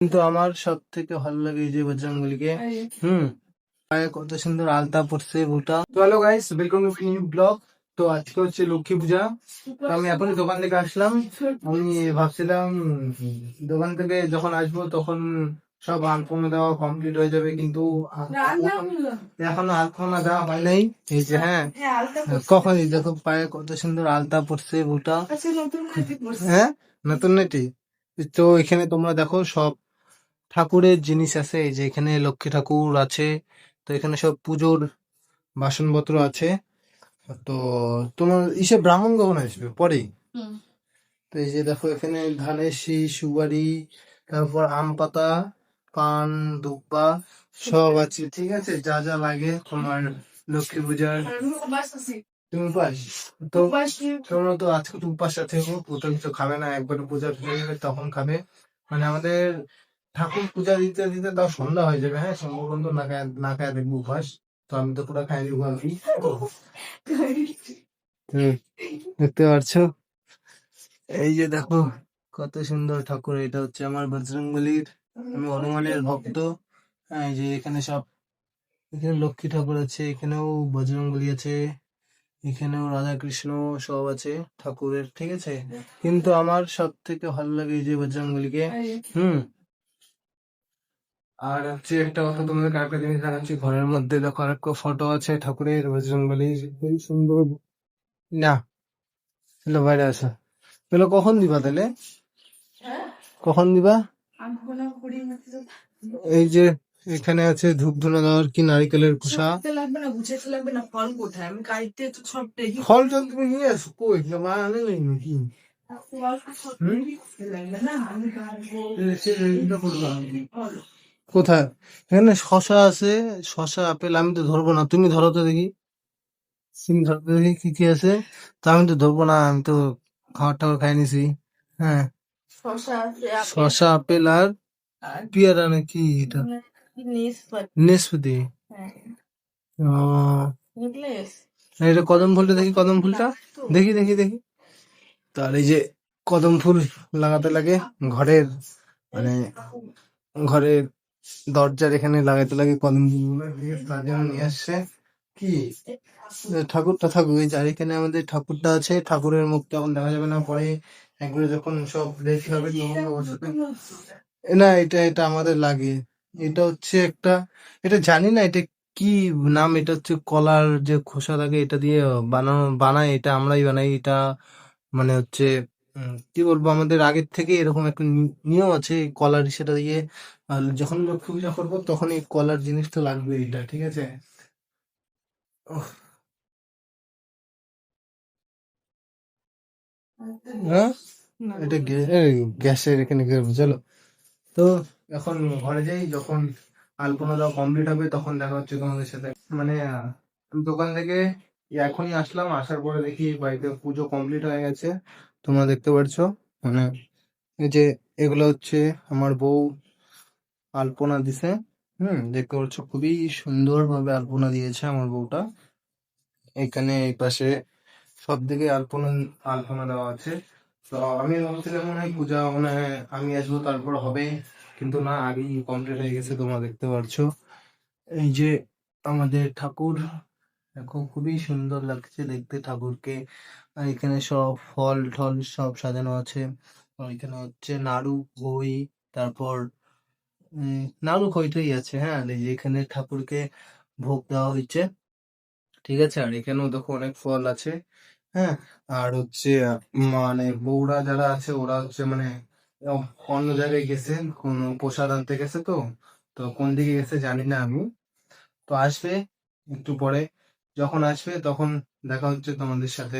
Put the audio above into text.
কিন্তু আমার সব থেকে ভালো লাগে এই যে বজরঙ্গলিকে হুম। কত সুন্দর আলতা পড়ছে বুটা তো hello guys welcome to new blog তো আজকে হচ্ছে লক্ষ্মী পূজা। তো আমি এখনই দোকান থেকে আসলাম। আমি ভাবছিলাম দোকান থেকে যখন আসব তখন সব আলপনা দেওয়া কমপ্লিট হয়ে যাবে কিন্তু এখনও আলপনা দেওয়া হয় নাই। এই যে হ্যাঁ। কখন দেখো পায়ে কত সুন্দর আলতা পড়ছে বুটা হ্যাঁ নতুন নাটি তো এখানে তোমরা দেখো সব ঠাকুরের জিনিস আছে এই যে এখানে লক্ষ্মী ঠাকুর আছে তো এখানে সব পুজোর বাসনপত্র আছে। তো তোমার ইসে ব্রাহ্মণ কখন আসবে? পরেই? তো এই যে দেখো এখানে ধানের শীষ সুপারি তারপর আম পাতা পান দুব্বা সব আছে। ঠিক আছে যা যা লাগে তোমার লক্ষ্মী পূজার। তুমি পাস তো তোমরা তো আজকে তো উপাস থেকো প্রথম কিছু খাবে না একবার পূজা হয়ে তখন খাবে। মানে আমাদের ঠাকুর পূজা দিতে দিতে তাও সন্ধ্যা হয়ে যাবে হ্যাঁ? সম্ভবত না খায় না খায় দেখব উপাস তো আমি তো পুরো খাই কি হুম, দেখতে পারছ? এই যে দেখো কত সুন্দর ঠাকুর এটা হচ্ছে আমার বজরংবলির আমি হনুমানের ভক্ত। হ্যাঁ, এই যে এখানে সব এখানে লক্ষ্মী ঠাকুর আছে এখানেও বজরংবলী আছে এখানেও রাধা কৃষ্ণ সব আছে ঠাকুরের ঠিক আছে? কিন্তু আমার সব থেকে ভালো লাগে এই যে বজরংবলীকে হুম আর হচ্ছে একটা কথা তোমাদের আরেকটা জিনিস দেখাচ্ছি ঘরের মধ্যে দেখো আরেকটা ফটো আছে ঠাকুরের বজরংবলী খুবই সুন্দর না এগুলো বাইরে আছে এগুলো কখন দিবা তাহলে? কখন দিবা? এই যে এখানে আছে ধূপ ধুনা দেওয়ার কি নারিকেলের খোসা? লাগবে না গুছাতে লাগবে না ফল কোথায়? আমি গাড়িতে তো সব ফল তুমি নিয়ে আসো কই? আনে নাই নাকি? লাগবে না আমি। কোথায়? এখানে শশা আছে শশা আপেল আমি তো ধরবো না। তুমি ধরো তো দেখি। তুমি ধরো তো দেখি কি কি আছে। তা আমি তো ধরবো না আমি তো খাবার টাবার খাই নিছি। হ্যাঁ। শশা আপেল। আর পেয়ারা নাকি এটা? নেসপাতি। নেকলেস এটা কদম ফুলটা দেখি কদম ফুলটা। দেখি দেখি দেখি। তার এই যে কদম ফুল লাগাতে লাগে ঘরের মানে ঘরের দরজার এখানে লাগাতে লাগে কদম নিয়ে আসছে। কি? ঠাকুরটা এই যার এখানে আমাদের ঠাকুরটা আছে, ঠাকুরের মুখটা এখন দেখা যাবে না। পরে একবারে যখন সব রেডি হবে না, এটা এটা আমাদের লাগে। এটা হচ্ছে একটা, এটা জানি না, এটা কি নাম? এটা হচ্ছে কলার যে খোসা থাকে, এটা দিয়ে বানানো বানায়। এটা আমরাই বানাই। এটা মানে হচ্ছে কি বলব? আমাদের আগের থেকে এরকম একটা নিয়ম আছে, কলার সেটা দিয়ে আর যখন লক্ষ্মী পূজা করব তখন এই কলার জিনিসটা লাগবে এটা ঠিক আছে? এটা গ্যা- গ্যাসের এখানে চলো। তো এখন ঘরে যাই যখন আলপনা দেওয়া কমপ্লিট হবে তখন দেখা হচ্ছে তোমাদের সাথে। মানে দোকান থেকে এখনই আসলাম আসার পরে দেখি বাড়িতে পুজো কমপ্লিট হয়ে গেছে। তোমরা দেখতে পারছ মানে এই যে এগুলো হচ্ছে আমার বউ আলপনা দিছে। হুম, দেখতে পাচ্ছ, খুবই সুন্দর ভাবে আলপনা দিয়েছে আমার বউটা। এখানে এই পাশে সব দিকে আলপনা আলপনা দেওয়া আছে। তো আমি ভাবছিলাম মনে হয় পূজা, মনে হয় আমি আসব, তারপর হবে। কিন্তু না, আগেই কমপ্লিট হয়ে গেছে তোমরা দেখতে পারছ এই যে আমাদের ঠাকুর, দেখো খুবই সুন্দর লাগছে দেখতে ঠাকুরকে। আর এখানে সব ফল টল সব সাজানো আছে। এখানে হচ্ছে নাড়ু, বই, তারপর নাড়ু খইটাই আছে হ্যাঁ? এখানে ঠাকুরকে ভোগ দেওয়া হয়েছে ঠিক আছে? আর এখানেও দেখো অনেক ফল আছে হ্যাঁ? আর হচ্ছে মানে বউরা যারা আছে, ওরা হচ্ছে মানে অন্য জায়গায় গেছে, কোনো প্রসাদ আনতে গেছে তো তো কোন দিকে গেছে জানি না আমি। তো আসবে একটু পরে, যখন আসবে তখন দেখা হচ্ছে তোমাদের সাথে।